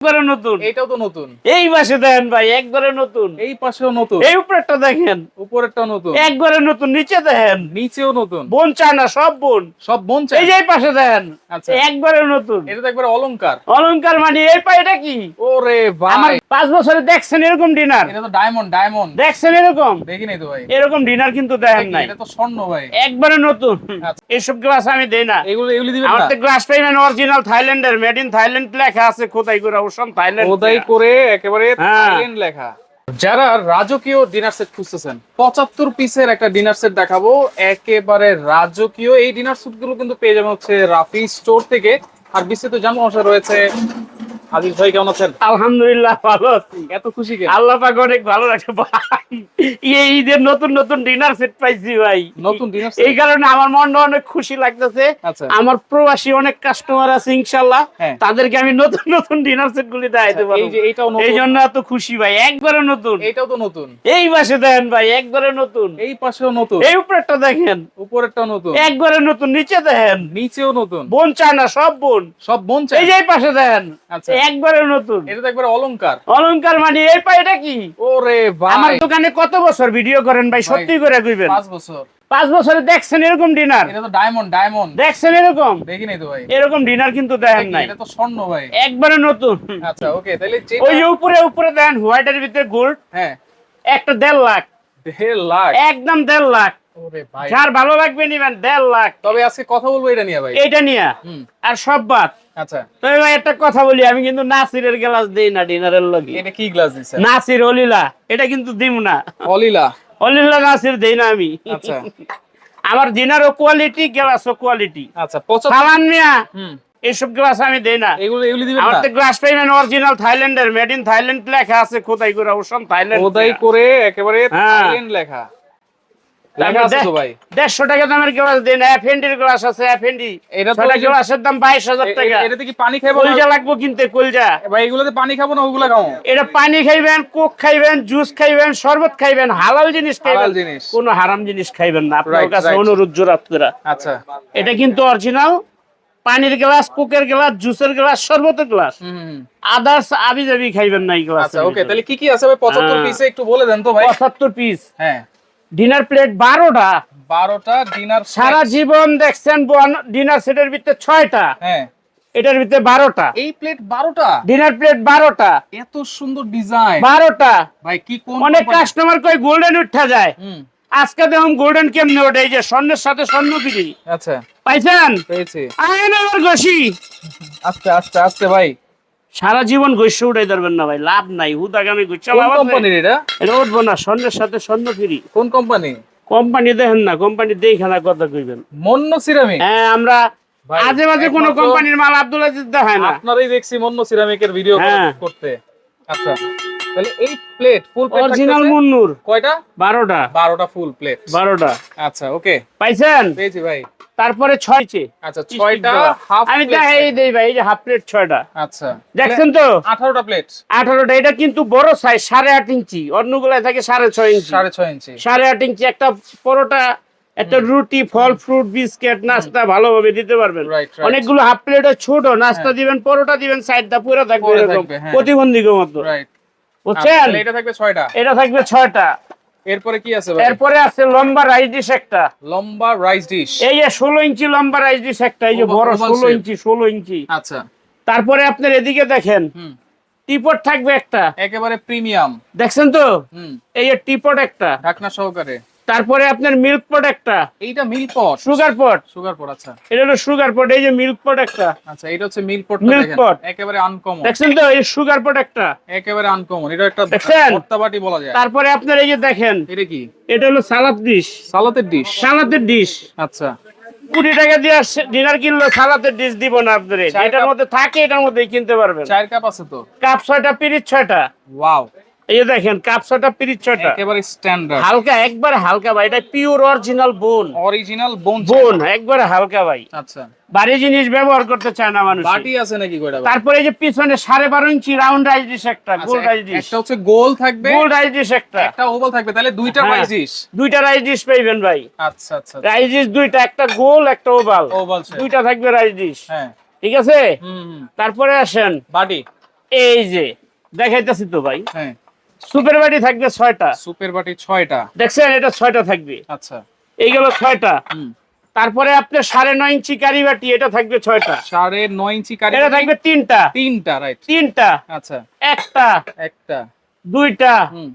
একবারে নতুন। এইটাও তো নতুন। এই পাশে দেখেন ভাই একবারে নতুন। এই পাশেও নতুন। এই উপরেরটা দেখেন। উপরেরটা নতুন। একবারে নতুন নিচে দেখেন। নিচেও নতুন। বোন চায় না সব বোন। সব বোন এই যে পাশে দেখেন আচ্ছা। একবারে নতুন। এটা তো একবার অলংকার। অলংকার মানে এই পায়টা কি? ওরে আমার ভাই পাঁচ বছরে দেখছেন এরকম ডিনার? এটা তো ডায়মন্ড ডায়মন্ড। দেখছেন এরকম? দেখি নাই তো ভাই। এরকম ডিনার কিন্তু দেখেন নাই। এটা তো স্বর্ণ ভাই। একবারে নতুন। আচ্ছা। এসব গ্লাস আমি দেই না। এগুলো এগুলি দিবেন আমার তো গ্লাস পাইবেন অরিজিনাল থাইল্যান্ডের মেড ইন থাইল্যান্ড লেখা আছে খোদাই করে ওসব থাইল্যান্ড খোদাই করে একেবারে হ্যাঁ। থাইল্যান্ড লেখা। যারা রাজকীয় ডিনার সেট খুঁজতেছেন পঁচাত্তর পিসের একটা ডিনার সেট দেখাবো। একেবারে রাজকীয় এই ডিনার সেটগুলো কিন্তু পেয়ে যাবেন হচ্ছে রাফি স্টোর থেকে। আর বিস্তৃত জানব রয়েছে আজিজ ভাই কেমন আছেন? আলহামদুলিল্লাহ ভালো আছি। এত খুশি কেন? আল্লাহ পাক অনেক ভালো রাখে ভাই। এই ঈদের নতুন নতুন ডিনার সেট পাইছি ভাই। নতুন ডিনার এই কারণে আমার মনটা অনেক খুশি লাগতেছে। আচ্ছা। আমার প্রবাসী অনেক কাস্টমার আছে ইনশাল্লাহ হ্যাঁ। তাদেরকে আমি নতুন নতুন ডিনার সেট গুলি দেখাইতে পারব এই যে এইটাও এই জন্য এত খুশি ভাই। একবারে নতুন। এটাও তো নতুন। এই পাশে দেখেন ভাই একবারে নতুন। এই পাশেও নতুন। এই উপরেরটা দেখেন। উপরেরটা নতুন। একবারে নতুন নিচে দেখেন। নিচেও নতুন। বোন চায় না সব বোন। সব বোন এই যে এই পাশে দেখেন। আচ্ছা। একবারে নতুন। এটা তো একবার অলংকার। অলংকার মানে এই পা এটা কি? ওরে ভাই। আমার দোকানে কত বছর ভিডিও করেন ভাই? সত্যি করে কইবেন। পাঁচ বছর। পাঁচ বছরে দেখছেন এরকম ডিনার এটা তো ডায়মন্ড ডায়মন্ড দেখছেন এরকম? দেখি নাই তো ভাই। এরকম ডিনার কিন্তু দেখেন নাই। এটা তো স্বর্ণ ভাই। একবারে নতুন। আচ্ছা ওকে তাহলে ওই উপরে উপরে দেন হোয়াইটের ভিতরে গোল্ড হ্যাঁ। একটা দেড় লাখ। দেড় লাখ। একদম দেড় লাখ। যার ভালো লাগবে নিবেন দেড় লাখ। তবে আজকে কথা বলব এটা নিয়ে ভাই। এইটা নিয়ে? আর সব বাদ। আচ্ছা। তবে ভাই একটা কথা বলি আমি কিন্তু নাসিরের গ্লাস দেই না ডিনারের লগে। এটা কি গ্লাস নাসির অলিলা এটা কিন্তু দিব না। অলিলা? অলিলা নাসির দেই না আমি। আচ্ছা। আমার ডিনারও কোয়ালিটি গ্লাসও কোয়ালিটি আচ্ছা সালান মিয়া এইসব গ্লাস আমি দেই না। এগুলো এগুলি দিবেন আমার না? তো গ্লাস পাইবেন অরিজিনাল থাইল্যান্ডের মেড ইন থাইল্যান্ড লেখা আছে খোদাই করে ওসব থাইল্যান্ড খোদাই করে একেবারে হ্যাঁ। থাইল্যান্ড লেখা। দেড়শো টাকা দামের গ্লাস দেন এফএনডির গ্লাস আছে এফএনডি এটা তো ছটা ওই যে- গ্লাসের দাম বাইশ হাজার টাকা। এটাতে কি পানি খাব কলজা লাগবো কিনতে কলজা। ভাই এগুলোতে পানি খাব না ওগুলা খাব? এটা পানি খাইবেন কোক খাইবেন জুস খাইবেন শরবত খাইবেন হালাল জিনিস খাইবেন। জিনিস। কোনো হারাম জিনিস খাইবেন না। আপনার কাছে অনুরোধ জোরাত করে আচ্ছা। এটা কিন্তু অরিজিনাল পানির গ্লাস কোকের গ্লাস জুসের গ্লাস শরবতের গ্লাস। আদার্স আবি যাবি খাইবেন না এই গ্লাস আচ্ছা ওকে তাহলে কি কি আছে ভাই? পঁচাত্তর হ্যাঁ। পিসে একটু বলে দেন তো ভাই। পঁচাত্তর পিস হ্যাঁ। ডিনার প্লেট বারোটা। বারোটা ডিনার সারা জীবন দেখছেন ডিনার সেটের ভিতরে ছয়টা। হ্যাঁ। এটার ভিতরে বারোটা। এই প্লেট বারোটা? ডিনার প্লেট বারোটা। এত সুন্দর ডিজাইন বারোটা। ভাই কি অনেক কাস্টমার কই গোল্ডেন উঠা যায়। আজকে দেখুন গোল্ডেন কেমনে ওঠে এই যে স্বর্ণের সাথে স্বর্ণ আচ্ছা। পাইছেন? পেয়েছি। আমার ঘষি। আস্তে আস্তে আস্তে ভাই। সারা জীবন ঘষে উঠাই ধরবেন না ভাই লাভ নাই। হুদাগামি কোন লাভ আছে? কোম্পানির এটা? এটা উঠবো না স্বর্ণের সাথে স্বর্ণ ফিরি। কোন কোম্পানি কোম্পানি দেখেন না কোম্পানি দেখে না কথা কইবেন। মন্ন সিরামিক? হ্যাঁ আমরা আজে বাজে কোন কোম্পানির মাল আব্দুল আজিজ দেখায় না। আপনারই দেখছি মন্ন সিরামিকের ভিডিও হ্যাঁ। করতে। আচ্ছা। তাহলে এই প্লেট ফুল প্লেট অরিজিনাল মুন্নুর। কয়টা? বারোটা। বারোটা ফুল প্লেট বারোটা। আচ্ছা ওকে পাইছেন? পেয়েছি ভাই। তারপরে ছয়ছে আচ্ছা ছয়টা হাফ আমি দেখাই দেই ভাই এই যে হাফ প্লেট ছয়টা। আচ্ছা। দেখছেন তো? আঠারোটা প্লেট আঠারোটা এটা কিন্তু বড় সাইজ সাড়ে আট ইঞ্চি। অন্যগুলায় থাকে সাড়ে ছয় ইঞ্চি। সাড়ে ছয় ইঞ্চি। সাড়ে আট ইঞ্চি একটা পরোটা একটা রুটি ফল ফ্রুট বিস্কিট নাস্তা ভালোভাবে দিতে পারবেন. অনেকগুলো হাফ প্লেটে ছোট নাস্তা দিবেন পরোটা দিবেন সাইডটা পুরো থাকবে এরকম হ্যাঁ। প্রতিবন্ধীর মতো। বুঝছেন? এটা থাকবে ছয়টা। এটা থাকবে ছয়টা। এরপরে কি আছে ভাই? এরপরে আছে লম্বা রাইস ডিশ একটা। লম্বা রাইস ডিশ। এই যে ষোলো ইঞ্চি লম্বা রাইস ডিশ একটা এই যে বড় oval ষোলো shape. ইঞ্চি ষোলো ইঞ্চি। আচ্ছা। তারপরে আপনার এদিকে দেখেন টিপট থাকবে একটা। একেবারে প্রিমিয়াম। দেখছেন তো? হুম। এই যে টিপট একটা। ঢাকনা সহকারে। তারপরে আপনার মিল্ক পট একটা। এইটা milk pot sugar pot sugar pot আচ্ছা। এটা হলো সুগার পট এই যে মিল্ক পট একটা। আচ্ছা এটা হচ্ছে মিল্ক পট মিল্ক পট একেবারে আনকমন দেখছেন তো এই সুগার পট একটা। একেবারে আনকমন এটা একটা? ভর্তাবাটি বলা যায়। তারপরে আপনার এই যে দেখেন এটা কি? এটা হলো সালাদ ডিশ সালাতের ডিশ সালাদের ডিশ আচ্ছা। কুড়ি টাকা দিয়ে ডিনার কিনলো সালাদের ডিশ দিব না আপনার। এটার মধ্যে থাকে এটার মধ্যেই কিনতে পারবেন। চার কাপ আছে তো? কাপ ছয়টা পিরিচ ছয়টা। ওয়াও এই দেখেন কাপ পিরিচ একেবারে স্ট্যান্ডার্ড হালকা একবারে হালকা ভাই এটা পিওর অরিজিনাল বোন অরিজিনাল বোন বোন একবারে হালকা ভাই। আচ্ছা। বাড়ি জিনিস ব্যবহার করতে চায় না মানুষ। বাটি আছে নাকি কয়টা তারপরে এই যে পিছনে সাড়ে বারো ইঞ্চি রাউন্ড রাইস ডিশ একটা আচ্ছা, গোল এক- ডিশ একটা হচ্ছে গোল থাকবে গোল রাইস ডিশ একটা। একটা ওভাল থাকবে তাহলে দুইটা হ্যাঁ। রাইস ডিশ দুইটা রাইস ডিশ পাইবেন ভাই। আচ্ছা আচ্ছা রাইস ডিশ দুইটা একটা গোল একটা ওভাল ওভাল দুইটা থাকবে রাইস ডিশ হ্যাঁ। ঠিক আছে? তারপরে আসেন বাটি। এই যে দেখাইতেছি তো ভাই। হ্যাঁ। সুপের বাটি থাকবে ছয়টা। সুপার বাটি ছয়টা। দেখছেন এটা ছয়টা থাকবে। আচ্ছা। এইগুলো ছয়টা। তারপরে আপনি সাড়ে নয় ইঞ্চি কারি বাটি এটা থাকবে ছয়টা। সাড়ে নয় ইঞ্চি কারি এটা থাকবে তিনটা। তিনটা রাইট তিনটা। আচ্ছা। একটা। একটা। দুইটা। হুম।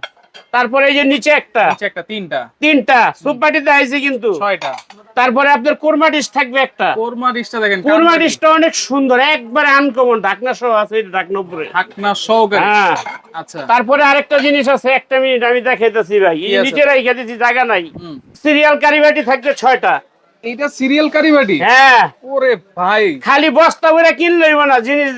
তারপরে এই যে নিচে একটা। নিচে একটা তিনটা। তিনটা। সুপ বাটিতে আইছে কিন্তু। ছয়টা। তারপরে আপনার কোরমা ডিশ থাকবে একটা। কোরমা ডিশটা দেখেন কোরমা ডিশটা অনেক সুন্দর একবারে আনকমন ঢাকনা সহ আছে এটা ঢাকনা উপরে। ঢাকনা সহ হ্যাঁ। আচ্ছা। তারপরে আরেকটা জিনিস আছে একটা মিনিট আমি দেখাইতেছি ভাই? নিচে রাইখা দিছি জায়গা নাই। সিরিয়াল কারিবাটি থাকবে ছয়টা। সিরিয়াল হ্যাঁ। ওরে ভাই। খালি বস্তা কিনলইব না জিনিস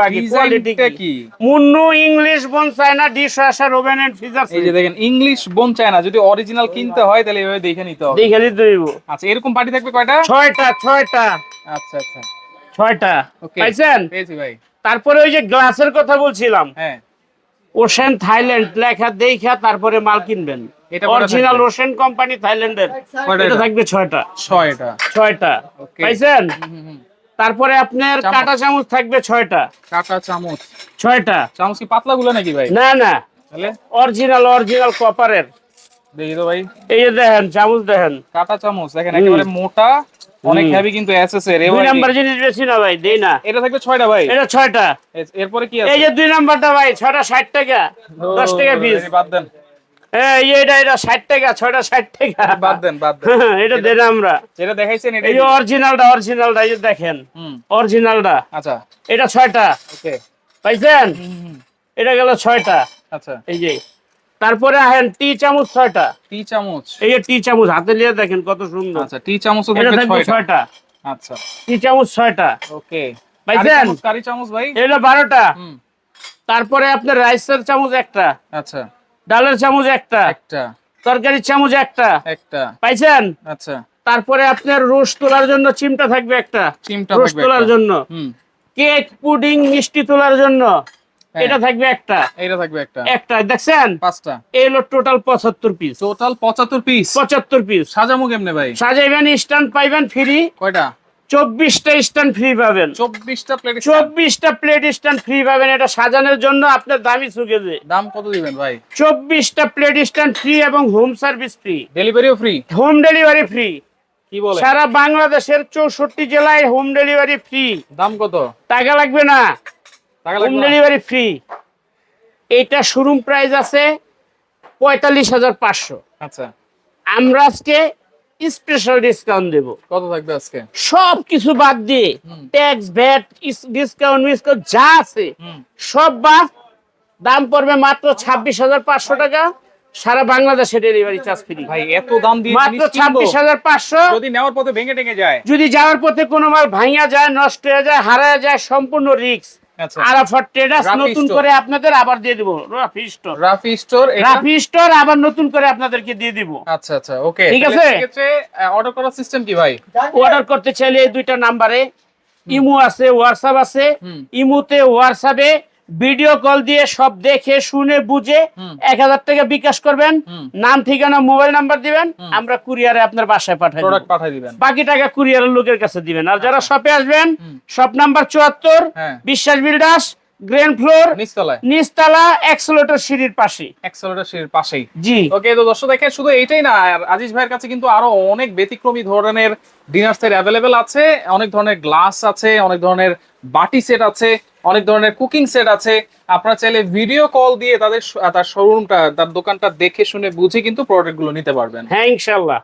আগে কোয়ালিটি কি? Monno English bone china dishwasher oven and freezer এই যে দেখেন ইংলিশ বোন চায় না যদি অরিজিনাল কিনতে হয় তাহলে এভাবে দেখে নিতে হবে। দেখে দিতে হইব। আচ্ছা এরকম পার্টি থাকবে কয়টা? ছয়টা ছয়টা। আচ্ছা আচ্ছা। ছয়টা। ওকে পাইছেন? পেয়েছি ভাই। তারপরে ওই যে গ্লাসের কথা বলছিলাম। হ্যাঁ। ওশেন থাইল্যান্ড লেখা দেখা তারপরে মাল কিনবেন। অরিজিনাল? ওশেন কোম্পানি থাইল্যান্ডের এটা? থাকবে ছয়টা। ছয়টা। ছয়টা। পাইছেন। তারপরে আপনার। কাটা চামচ থাকবে ছয়টা। কাটা চামচ। ছয়টা। চামচ কি পাতলা গুলো নাকি ভাই? না না। অরিজিনাল অরিজিনাল কপারের দেখি তো ভাই। এই যে দেখেন চামচ দেখেন। কাটা চামচ। দেখেন একেবারে মোটা অনেক হেভি কিন্তু এসএস এর দুই নাম্বার জিনিস বেশি না ভাই দেই না। এটা থাকবে ছয়টা ভাই। এটা ছয়টা। এরপরে কি এই যে দুই নাম্বারটা ভাই ছয়টা ষাট টাকা। দশ টাকা পিস বাদ দেন। এই এটা এটা ষাট টাকা ছয়টা ষাট টাকা। বাদ দেন বাদ দেন। এটা দেন আমরা। যেটা দেখাইছেন এটা এই অরিজিনালটা অরিজিনালটা এই দেখেন। অরিজিনালটা আচ্ছা। এটা ছয়টা। ওকে পাইছেন? এটা গেল ছয়টা। আচ্ছা। এই যে তারপরে আহেন টি চামচ ছয়টা। টি চামচ? এই যে টি চামচ হাতে নিয়ে দেখেন কত সুন্দর। আচ্ছা টি থাকবে ছয়টা। ছয়টা। আচ্ছা। টি চামচ ছয়টা। ওকে। পাইছেন? কারি চামচ ভাই? এটা বারোটা। তারপরে আপনার রাইসের চামচ একটা। আচ্ছা। ডালের চামচ একটা। একটা। তরকারির চামচ একটা। একটা। পাইছেন? আচ্ছা। তারপরে আপনার রোস্ট তোলার জন্য চিমটা থাকবে একটা। চিমটা থাকবে তোলার জন্য। হুম। কেক পুডিং মিষ্টি তোলার জন্য। এটা থাকবে একটা। এইটা থাকবে একটা। একটা দেখছেন? পাঁচটা। এই হলো টোটাল পঁচাত্তর পিস টোটাল পঁচাত্তর পিস পঁচাত্তর পিস সাজামো কেমনে ভাই? সাজাইবেন স্ট্যান্ড পাইবেন ফ্রি কয়টা? চব্বিশটা স্ট্যান্ড ফ্রি পাবেন। চব্বিশটা প্লেট চব্বিশটা প্লেট স্ট্যান্ড ফ্রি পাবেন। এটা সাজানোর জন্য আপনার দামি যে দাম কত দিবেন ভাই? চব্বিশটা প্লেট স্ট্যান্ড ফ্রি এবং হোম সার্ভিস ফ্রি ডেলিভারিও ফ্রি হোম ডেলিভারি ফ্রি কি বলে? সারা বাংলাদেশের চৌষট্টি জেলায় হোম ডেলিভারি ফ্রি দাম কত? টাকা লাগবে না। হোম ডেলিভারি ফ্রি এইটা শোরুম প্রাইস আছে পঁয়তাল্লিশ হাজার পাঁচশো। আচ্ছা। আমরা আজকে স্পেশাল ডিসকাউন্ট দেব। কত থাকবে আজকে? সব কিছু বাদ দিয়ে ট্যাক্স ভ্যাট ডিসকাউন্ট মিসকাউন্ট যা আছে সব বাদ। দাম পড়বে মাত্র ছাব্বিশ হাজার পাঁচশো টাকা। সারা বাংলাদেশে ডেলিভারি চার্জ ফ্রি ভাই এত দাম দিয়ে মাত্র ছাব্বিশ হাজার পাঁচশো। যদি নেওয়ার পথে ভেঙে টেঙে যায়। যদি যাওয়ার পথে কোনো মাল ভাঙিয়া যায় নষ্ট হয়ে যায় হারায় যায় সম্পূর্ণ রিস্ক আচ্ছা। ট্রেডার্স নতুন করে আপনাদের আবার দিয়ে দিব। Rafi store Rafi store Rafi store আবার নতুন করে আপনাদেরকে দিয়ে দিব। আচ্ছা আচ্ছা ওকে ঠিক আছে? অর্ডার করার সিস্টেম কি ভাই? অর্ডার করতে চাইলে এই দুইটা নাম্বারে ইমো আছে হোয়াটসঅ্যাপ আছে। ইমোতে হোয়াটসঅ্যাপে ভিডিও কল দিয়ে সব দেখে শুনে বুঝে এক হাজার টাকা বিকাশ করবেন। নাম ঠিকানা মোবাইল নাম্বার দিবেন। আমরা কুরিয়ারে আপনার বাসায় পাঠাই। পাঠিয়ে দিবেন। বাকি টাকা কুরিয়ারের লোকের কাছে দিবেন। আর যারা শপে আসবেন হুম। শপ নাম্বার চুয়াত্তর হ্যাঁ। বিশ্বাস বিল্ডার্স গ্র্যান্ড ফ্লোর নিচতলায়। নিচতলা এক্সেলেটর সিঁড়ির পাশে। অ্যাক্সেলেটর সিঁড়ির পাশেই। জি। ওকে তো দর্শক দেখেন শুধু এইটাই না আর আজিজ ভাইয়ের কাছে কিন্তু আরও অনেক ব্যতিক্রমী ধরনের ডিনার সেট অ্যাভেলেবেল আছে। অনেক ধরনের গ্লাস আছে অনেক ধরনের বাটি সেট আছে, অনেক ধরনের কুকিং সেট আছে। আপনারা চাইলে ভিডিও কল দিয়ে তাদের তার শোরুমটা তার দোকানটা দেখে শুনে বুঝে কিন্তু প্রোডাক্টগুলো নিতে পারবেন। হ্যাঁ ইনশাল্লাহ